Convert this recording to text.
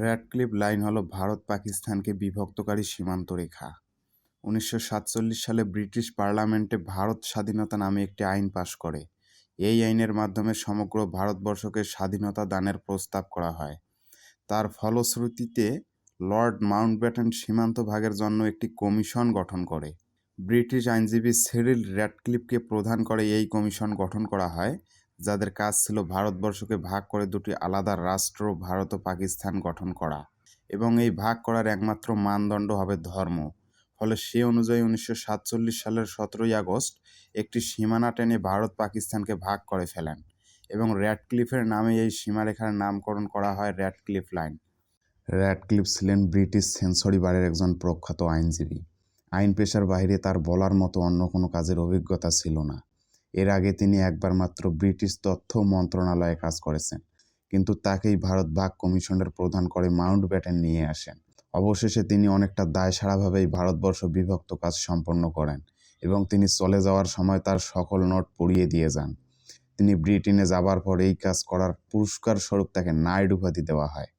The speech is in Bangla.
র্যাডক্লিফ লাইন হল ভারত পাকিস্তানকে বিভক্তকারী সীমান্ত রেখা। উনিশশো সাতচল্লিশ সালে ব্রিটিশ পার্লামেন্টে ভারত স্বাধীনতা নামে একটি আইন পাশ করে। এই আইনের মাধ্যমে সমগ্র ভারতবর্ষকে স্বাধীনতা দানের প্রস্তাব করা হয়। তার ফলশ্রুতিতে লর্ড মাউন্টব্যাটেন সীমান্ত ভাগের জন্য একটি কমিশন গঠন করে। ব্রিটিশ আইনজীবী সেরিল র্যাডক্লিফকে প্রধান করে এই কমিশন গঠন করা হয়। যাদের কাজ ছিল ভারতবর্ষকে ভাগ করে দুটি আলাদা রাষ্ট্র, ভারত ও পাকিস্তান গঠন করা। এবং এই ভাগ করার একমাত্র মানদণ্ড হবে ধর্ম। ফলে সে অনুযায়ী উনিশশো সাতচল্লিশ সালের সতেরোই আগস্ট একটি সীমানা টেনে ভারত পাকিস্তানকে ভাগ করে ফেলেন এবং র্যাডক্লিফের নামে এই সীমারেখার নামকরণ করা হয় র্যাডক্লিফ লাইন। র্যাডক্লিফ ছিলেন ব্রিটিশ সেন্সরি বারের একজন প্রখ্যাত আইনজীবী। আইন পেশার বাইরে তার বলার মতো অন্য কোনো কাজের অভিজ্ঞতা ছিল না। এর আগে তিনি একবার মাত্র ব্রিটিশ তথ্য মন্ত্রণালয়ে কাজ করেছেন, কিন্তু তাকেই ভারত ভাগ কমিশনের প্রধান করে মাউন্ট ব্যাটেন নিয়ে আসেন। অবশেষে তিনি অনেকটা দায়সারাভাবেই ভারতবর্ষ বিভক্ত কাজ সম্পন্ন করেন এবং তিনি চলে যাওয়ার সময় তার সকল নোট পুড়িয়ে দিয়ে যান। তিনি ব্রিটেনে যাবার পর এই কাজ করার পুরস্কার স্বরূপ তাকে নাইট উপাধি দেওয়া হয়।